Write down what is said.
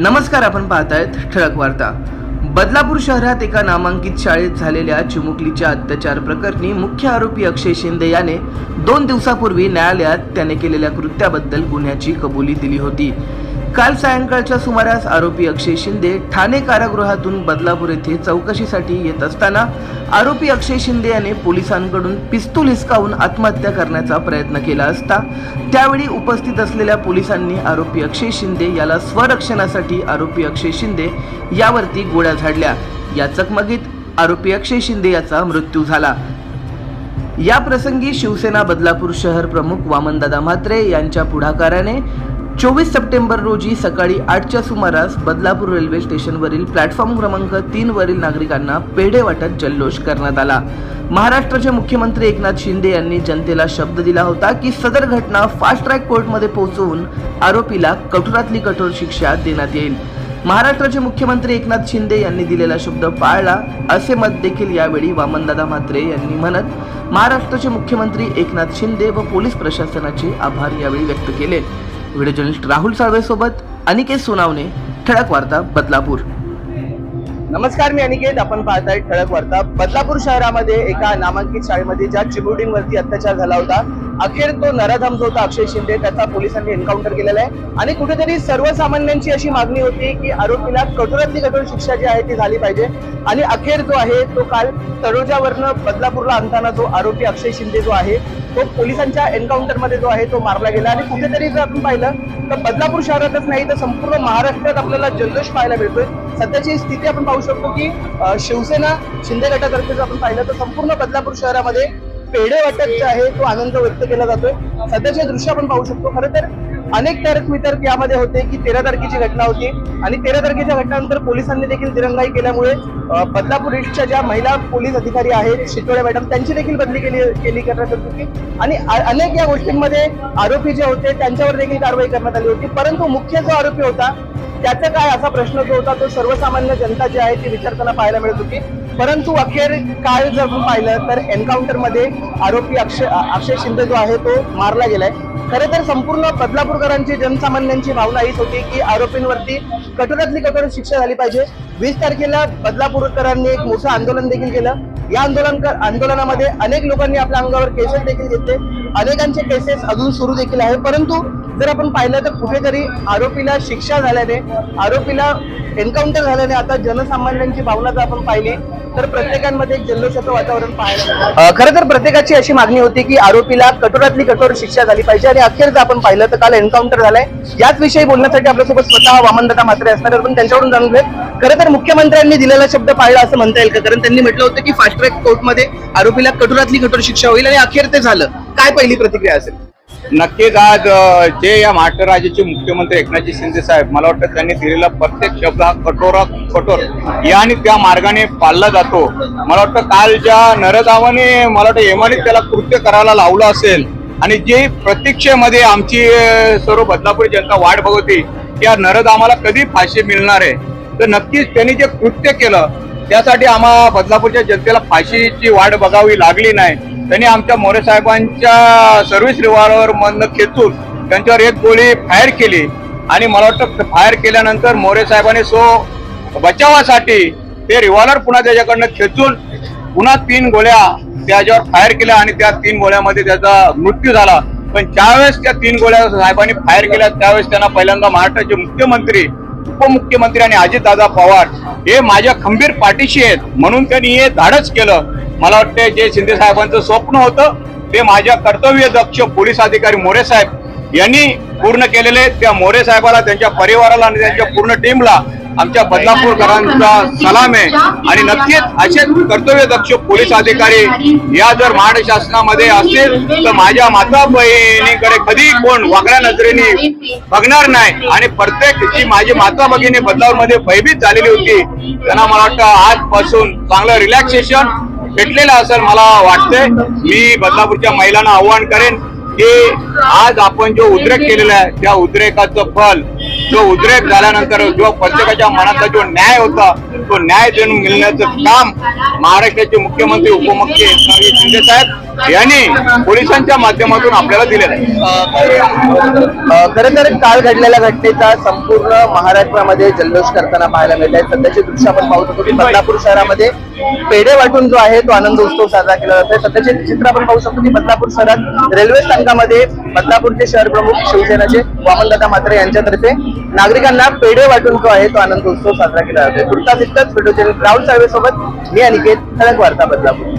नमस्कार आपण पाहतायत ठळक वार्ता. बदलापूर शहरात एका नामांकित शाळेत झालेल्या चिमुकलीच्या अत्याचार प्रकरणी मुख्य आरोपी अक्षय शिंदे याने दोन दिवसापूर्वी न्यायालयात त्याने केलेल्या कृत्याबद्दल गुन्ह्याची कबुली दिली होती. काल सायंकाळच्या सुमारास आरोपी अक्षय शिंदे ठाणे कारागृहातून बदलापूर येथे चौकशीसाठी येत असताना आरोपी अक्षय शिंदे याने पोलिसांकडून पिस्तूल हिसकावून आत्महत्या करण्याचा प्रयत्न केला असता त्यावेळी उपस्थित असलेल्या पोलिसांनी आरोपी अक्षय शिंदे याला स्वरक्षणासाठी आरोपी अक्षय शिंदे यावरती गोळ्या झाडल्या. या चकमकीत आरोपी अक्षय शिंदे याचा मृत्यू झाला. या प्रसंगी शिवसेना बदलापूर शहर प्रमुख वामनदादा म्हात्रे यांच्या पुढाकाराने चोवीस सप्टेंबर रोजी सकाळी आठच्या सुमारास बदलापूर रेल्वे स्टेशनवरील प्लॅटफॉर्म क्रमांक तीन वरील नागरिकांना पेढे वाटत जल्लोष करण्यात आला. महाराष्ट्राचे मुख्यमंत्री एकनाथ शिंदे यांनी जनतेला शब्द दिला होता की सदर घटना फास्ट ट्रॅक कोर्टमध्ये पोहोचवून आरोपीला कठोरातली कठोर शिक्षा देण्यात येईल. महाराष्ट्राचे मुख्यमंत्री एकनाथ शिंदे यांनी दिलेला शब्द पाळला असे मत देखील यावेळी वामनदादा म्हात्रे यांनी म्हणत महाराष्ट्राचे मुख्यमंत्री एकनाथ शिंदे व पोलीस प्रशासनाचे आभार यावेळी व्यक्त केले. व्हिडिओ जर्नलिस्ट राहुल साळवे सोबत अनिकेत सोनावणे ठळक वार्ता बदलापूर. नमस्कार मी अनिकेत. आपण पाहताय ठळक वार्ता. बदलापूर शहरामध्ये एका नामांकित शाळेमध्ये ज्या चिमुरडींवरती अत्याचार झाला होता अखेर तो नराधम जो होता अक्षय शिंदे त्याचा पोलिसांनी एन्काउंटर केलेला आहे. आणि कुठेतरी सर्वसामान्यांची अशी मागणी होती की आरोपीला कठोरातली कठोर शिक्षा जी आहे ती झाली पाहिजे. आणि अखेर जो आहे तो काल तळोजावरनं बदलापूरला आणताना जो आरोपी अक्षय शिंदे जो आहे तो पोलिसांच्या एन्काउंटरमध्ये जो आहे तो मारला गेला. आणि कुठेतरी जर आपण पाहिलं तर बदलापूर शहरातच नाही तर संपूर्ण महाराष्ट्रात आपल्याला जल्लोष पाहायला मिळतोय. सध्याची स्थिती आपण पाहू शकतो की शिवसेना शिंदे गटातर्फे जर आपण पाहिलं तर संपूर्ण बदलापूर शहरामध्ये पेढे वाटप जे आहे तो आनंद व्यक्त केला जातोय. सध्याचे दृश्य आपण पाहू शकतो खरं तर अनेक तारक वितर्क यामध्ये होते की तेरा तारखेची घटना होती आणि तेरा तारखेच्या घटनेनंतर पोलिसांनी देखील दिरंगाई केल्यामुळे अं, बदलापूर ईस्टच्या ज्या महिला पोलीस अधिकारी आहेत शितोळे मॅडम त्यांची देखील बदली केली केली करण्यात आली होती. आणि अनेक या गोष्टींमध्ये आरोपी जे होते त्यांच्यावर देखील कारवाई करण्यात आली होती. परंतु मुख्य जो आरोपी होता त्याचा काय असा प्रश्न जो होता तो सर्वसामान्य जनता जी आहे ती विचारताना पाहायला मिळत होती. परंतु अखेर काळ जर आपण पाहिलं तर एन्काउंटरमध्ये आरोपी अक्षय अक्षय शिंदे जो आहे तो मारला गेलाय. खरं तर संपूर्ण बदलापूरकरांची जनसामान्यांची भावना हीच होती की आरोपींवरती कठोरातली कठोर शिक्षा झाली पाहिजे. वीस तारखेला बदलापूरकरांनी एक मोठं आंदोलन देखील केलं. या आंदोलन आंदोलनामध्ये अनेक लोकांनी आपल्या अंगावर केसेस देखील घेतले. अनेकांचे केसेस अजून सुरू देखील आहे परंतु जर आपण पाहिलं तर कुठेतरी आरोपीला शिक्षा झाल्याने आरोपीला एन्काउंटर झाल्याने आता जनसामान्यांची भावना जर आपण पाहिली तर प्रत्येकांमध्ये एक जल्लोषाचं वातावरण पाहायला खरं तर प्रत्येकाची अशी मागणी होती की आरोपीला कठोरातली कठोर शिक्षा झाली पाहिजे आणि अखेर जर आपण पाहिलं तर काल एन्काउंटर झालाय. याच विषयी बोलण्यासाठी आपल्यासोबत स्वतः वामनदत्ता मात्रे असणार आपण त्यांच्याकडून जाणून घेत खरं तर मुख्यमंत्र्यांनी दिलेला शब्द पाळला असं म्हणता येईल का? कारण त्यांनी म्हटलं होतं की फास्ट ट्रॅक कोर्टमध्ये आरोपीला कठोरातली कठोर शिक्षा होईल आणि अखेर ते झालं. काय पहिली प्रतिक्रिया असेल? नक्कीच आज जे या महाराष्ट्र राज्याचे मुख्यमंत्री एकनाथजी शिंदे साहेब मला वाटतं त्यांनी दिलेला प्रत्येक शब्द हा कठोर कठोर. या आणि त्या मार्गाने पाळला जातो. मला वाटतं काल ज्या नरदावाने मला वाटतं येमाने त्याला कृत्य करायला लावलं असेल आणि जे प्रतीक्षेमध्ये आमची सर्व बदलापूर जनता वाट बघते या नरदामाला कधी फाशी मिळणार आहे? तर नक्कीच त्यांनी जे कृत्य केलं त्यासाठी आम्हा बदलापूरच्या जनतेला फाशीची वाट बघावी लागली नाही. त्यांनी आमच्या मोरे साहेबांच्या सर्व्हिस रिव्हॉल्वर मधनं खेचून त्यांच्यावर एक गोळी फायर केली. आणि मला वाटतं फायर केल्यानंतर मोरे साहेबांनी सो बचावासाठी ते रिव्हॉल्वर पुन्हा त्याच्याकडनं खेचून पुन्हा तीन गोळ्या त्याच्यावर फायर केल्या आणि त्या तीन गोळ्यामध्ये त्याचा मृत्यू झाला. पण ज्यावेळेस त्या तीन गोळ्या साहेबांनी फायर केल्या त्यावेळेस त्यांना पहिल्यांदा महाराष्ट्राचे मुख्यमंत्री उपमुख्यमंत्री आणि अजितदादा पवार हे माझ्या खंबीर पाठीशी आहेत. म्हणून त्यांनी हे धाडस केलं. मला वाटतं जे शिंदे साहेबांचं स्वप्न होतं ते माझ्या कर्तव्य दक्ष पोलीस अधिकारी मोरे साहेब यांनी पूर्ण केलेले त्या मोरे साहेबाला त्यांच्या परिवाराला आणि त्यांच्या पूर्ण टीमला आमच्या बदलापूरकरांचा सलाम आहे. आणि नक्कीच असे कर्तव्य दक्ष पोलीस अधिकारी या जर महाड शासनामध्ये असतील तर माझ्या माता बहिणीकडे कधी कोण वाकड्या नजरेने बघणार नाही. आणि प्रत्येक जी माझी माता भगिनी बदलावरमध्ये भयभीत झालेली होती त्यांना मला वाटतं आजपासून चांगलं रिलॅक्सेशन भेटलेला असेल मला वाटतंय. मी बदलापूरच्या महिलांना आव्हान करेन की आज आपण जो उद्रेक केलेला आहे त्या उद्रेकाचं फल जो उद्रेक झाल्यानंतर जो प्रत्येकाच्या मनातला जो न्याय होता तो न्याय देऊन मिळण्याचं काम महाराष्ट्राचे मुख्यमंत्री उपमुख्यमंत्री एकनाथजी शिंदे साहेब यांनी पोलिसांच्या माध्यमातून आपल्याला दिलेलं आहे. खरं तर काल घडलेल्या घटनेचा संपूर्ण महाराष्ट्रामध्ये जल्लोष करताना पाहायला मिळत आहे. सध्याचे दृश्य आपण पाहू शकतो की बदलापूर शहरामध्ये पेढे वाटून जो आहे तो आनंद उत्सव साजरा केला जातोय. सध्याचे चित्र आपण पाहू शकतो की बदलापूर शहरात रेल्वे स्थानकामध्ये बदलापूरचे शहर प्रमुख शिवसेनेचे वामनदादा म्हात्रे यांच्यातर्फे नागरिकांना पेढे वाटून जो आहे तो आनंद उत्सव साजरा केला जातोय. तुर्तास व्हिडिओ चॅनल सोबत मी अनिकेत ठळक वार्ता बदलापूर